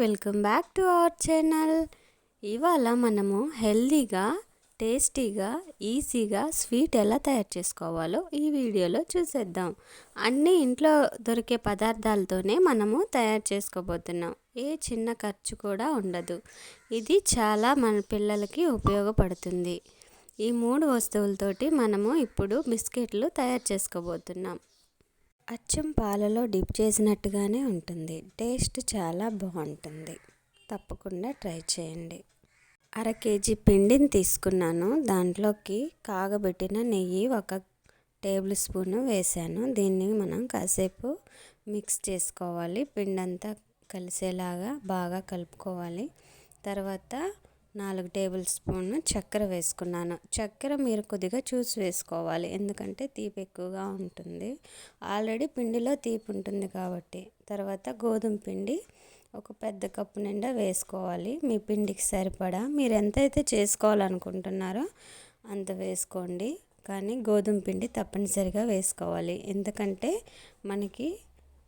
Welcome back to our channel. ఇవాళ మనము హెల్దీగా టేస్టీగా ఈజీగా స్వీట్ ఎలా తయారు చేసుకోవాలో ఈ వీడియోలో చూసేద్దాం. అన్నీ ఇంట్లో దొరికే పదార్థాలతోనే మనము తయారు చేసుకోబోతున్నాం. ఏ చిన్న ఖర్చు కూడా ఉండదు. ఇది చాలా మన పిల్లలకి ఉపయోగపడుతుంది. ఈ మూడు వస్తువులతోటి మనము ఇప్పుడు బిస్కెట్లు తయారు చేసుకోబోతున్నాం. అచ్చం పాలలో డిప్ చేసినట్టుగానే ఉంటుంది. టేస్ట్ చాలా బాగుంటుంది. తప్పకుండా ట్రై చేయండి. అర కేజీ పిండిని తీసుకున్నాను. దాంట్లోకి కాగబెట్టిన నెయ్యి ఒక టేబుల్ స్పూన్ వేసాను దీన్ని మనం కాసేపు మిక్స్ చేసుకోవాలి. పిండి అంతా కలిసేలాగా బాగా కలుపుకోవాలి. తర్వాత నాలుగు టేబుల్ స్పూన్ చక్కెర వేసుకున్నాను. చక్కెర మీరు కొద్దిగా చూసి వేసుకోవాలి. ఎందుకంటే తీపి ఎక్కువగా ఉంటుంది. ఆల్రెడీ పిండిలో తీపి ఉంటుంది కాబట్టి. తర్వాత గోధుమ పిండి ఒక పెద్ద కప్పు నిండా వేసుకోవాలి. మీ పిండికి సరిపడా. మీరు ఎంతైతే చేసుకోవాలనుకుంటున్నారో అంత వేసుకోండి. కానీ గోధుమ పిండి తప్పనిసరిగా వేసుకోవాలి. ఎందుకంటే మనకి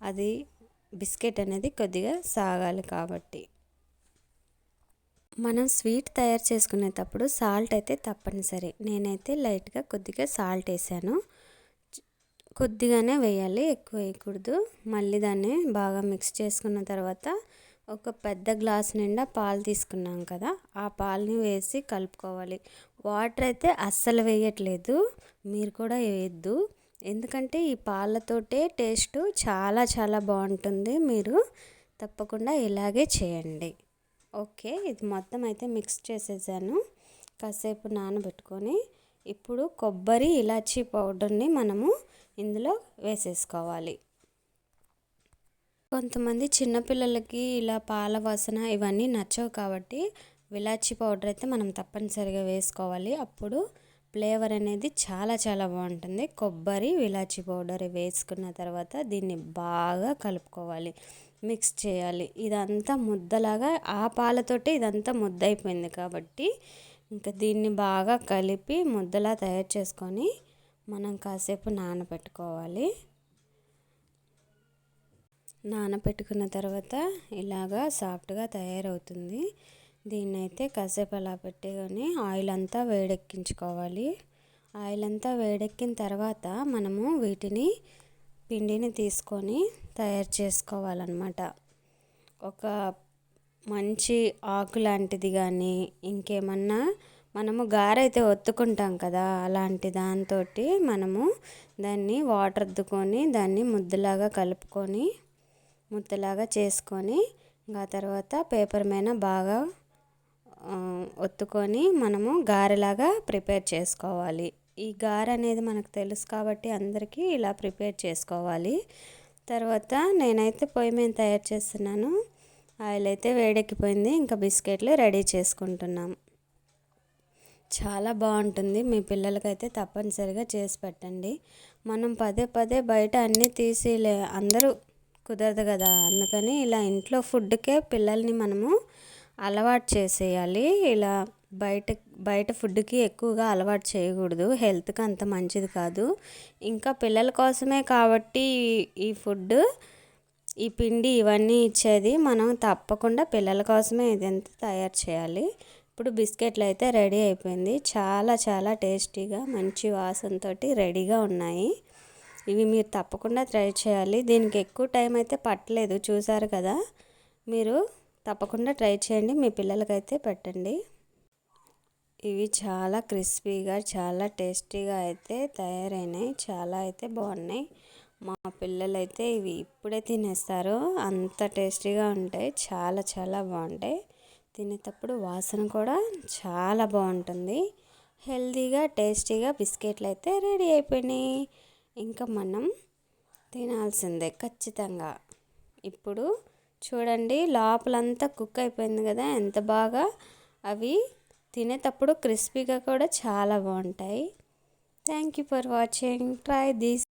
అది బిస్కెట్ అనేది కొద్దిగా సాగాలి కాబట్టి. మనం స్వీట్ తయారు చేసుకునేటప్పుడు సాల్ట్ అయితే తప్పనిసరి. నేనైతే లైట్గా కొద్దిగా సాల్ట్ వేసాను. కొద్దిగానే వేయాలి ఎక్కువ వేయకూడదు. మళ్ళీ దాన్ని బాగా మిక్స్ చేసుకున్న తర్వాత ఒక పెద్ద గ్లాస్ నిండా పాలు తీసుకున్నాం కదా ఆ పాలని వేసి కలుపుకోవాలి. వాటర్ అయితే అస్సలు వేయట్లేదు మీరు కూడా వేయద్దు. ఎందుకంటే ఈ పాలతోటే టేస్ట్ చాలా చాలా బాగుంటుంది. మీరు తప్పకుండా ఇలాగే చేయండి. ఓకే ఇది మొత్తం అయితే మిక్స్ చేసేసాను. కాసేపు నానబెట్టుకొని ఇప్పుడు కొబ్బరి ఇలాచీ పౌడర్ని మనము ఇందులో వేసేసుకోవాలి. కొంతమంది చిన్నపిల్లలకి ఇలా పాల వాసన ఇవన్నీ నచ్చవు కాబట్టి విలాచీ పౌడర్ అయితే మనం తప్పనిసరిగా వేసుకోవాలి. అప్పుడు ఫ్లేవర్ అనేది చాలా చాలా బాగుంటుంది. కొబ్బరి ఇలాచీ పౌడర్ వేసుకున్న తర్వాత దీన్ని బాగా కలుపుకోవాలి. మిక్స్ చేయాలి. ఇదంతా ముద్దలాగా ఆ పాలతోటి ఇదంతా ముద్ద అయిపోయింది కాబట్టి ఇంకా దీన్ని బాగా కలిపి ముద్దలా తయారు చేసుకొని మనం కాసేపు నానబెట్టుకోవాలి నానబెట్టుకున్న తర్వాత ఇలాగా సాఫ్ట్గా తయారవుతుంది. దీన్ని అయితే కాసేపు అలా పెట్టుకొని ఆయిల్ అంతా వేడెక్కించుకోవాలి. ఆయిల్ అంతా వేడెక్కిన తర్వాత మనము వీటిని పిండిని తీసుకొని తయారు చేసుకోవాలన్నమాట. ఒక మంచి ఆకు లాంటిది కానీ ఇంకేమన్నా మనము గారైతే ఒత్తుకుంటాం కదా అలాంటి దాంతో మనము దాన్ని వాటర్ అద్దుకొని దాన్ని ముద్దలాగా కలుపుకొని ముద్దలాగా చేసుకొని ఇంకా తర్వాత పేపర్ మీద బాగా ఒత్తుకొని మనము గారెలాగా ప్రిపేర్ చేసుకోవాలి. ఈ గార అనేది మనకు తెలుసు కాబట్టి అందరికీ ఇలా ప్రిపేర్ చేసుకోవాలి. తర్వాత నేనైతే పొయ్యి మీద తయారు చేస్తున్నాను. ఆయిల్ అయితే వేడెక్కిపోయింది. ఇంకా బిస్కెట్లు రెడీ చేసుకుంటున్నాం. చాలా బాగుంటుంది. మీ పిల్లలకైతే తప్పనిసరిగా చేసి పెట్టండి. మనం పదే పదే బయట అన్నీ తీసి అందరూ కుదరదు కదా. అందుకని ఇలా ఇంట్లో ఫుడ్కే పిల్లల్ని మనము అలవాటు చేసేయాలి. ఇలా బయట బయట ఫుడ్కి ఎక్కువగా అలవాటు చేయకూడదు. హెల్త్కి అంత మంచిది కాదు. ఇంకా పిల్లల కోసమే కాబట్టి ఈ ఫుడ్ ఈ పిండి ఇవన్నీ ఇచ్చేది మనం తప్పకుండా పిల్లల కోసమే ఇదంతా తయారు చేయాలి. ఇప్పుడు బిస్కెట్లు అయితే రెడీ అయిపోయింది. చాలా చాలా టేస్టీగా మంచి వాసనతో రెడీగా ఉన్నాయి. ఇవి మీరు తప్పకుండా ట్రై చేయాలి. దీనికి ఎక్కువ టైం అయితే పట్టలేదు. చూసారు కదా? మీరు తప్పకుండా ట్రై చేయండి. మీ పిల్లలకైతే పెట్టండి. ఇవి చాలా క్రిస్పీగా చాలా టేస్టీగా అయితే తయారైనాయి. చాలా అయితే బాగున్నాయి. మా పిల్లలైతే ఇవి ఇప్పుడే తినేస్తారు. అంత టేస్టీగా ఉంటాయి. చాలా చాలా బాగుంటాయి. తినేటప్పుడు వాసన కూడా చాలా బాగుంటుంది. హెల్తీగా టేస్టీగా బిస్కెట్లు అయితే రెడీ అయిపోయినాయి. ఇంకా మనం తినాల్సిందే ఖచ్చితంగా. ఇప్పుడు చూడండి లోపలంతా కుక్ అయిపోయింది కదా ఎంత బాగా అవి తినేటప్పుడు క్రిస్పీగా కూడా చాలా బాగుంటాయి. Thank you for watching try this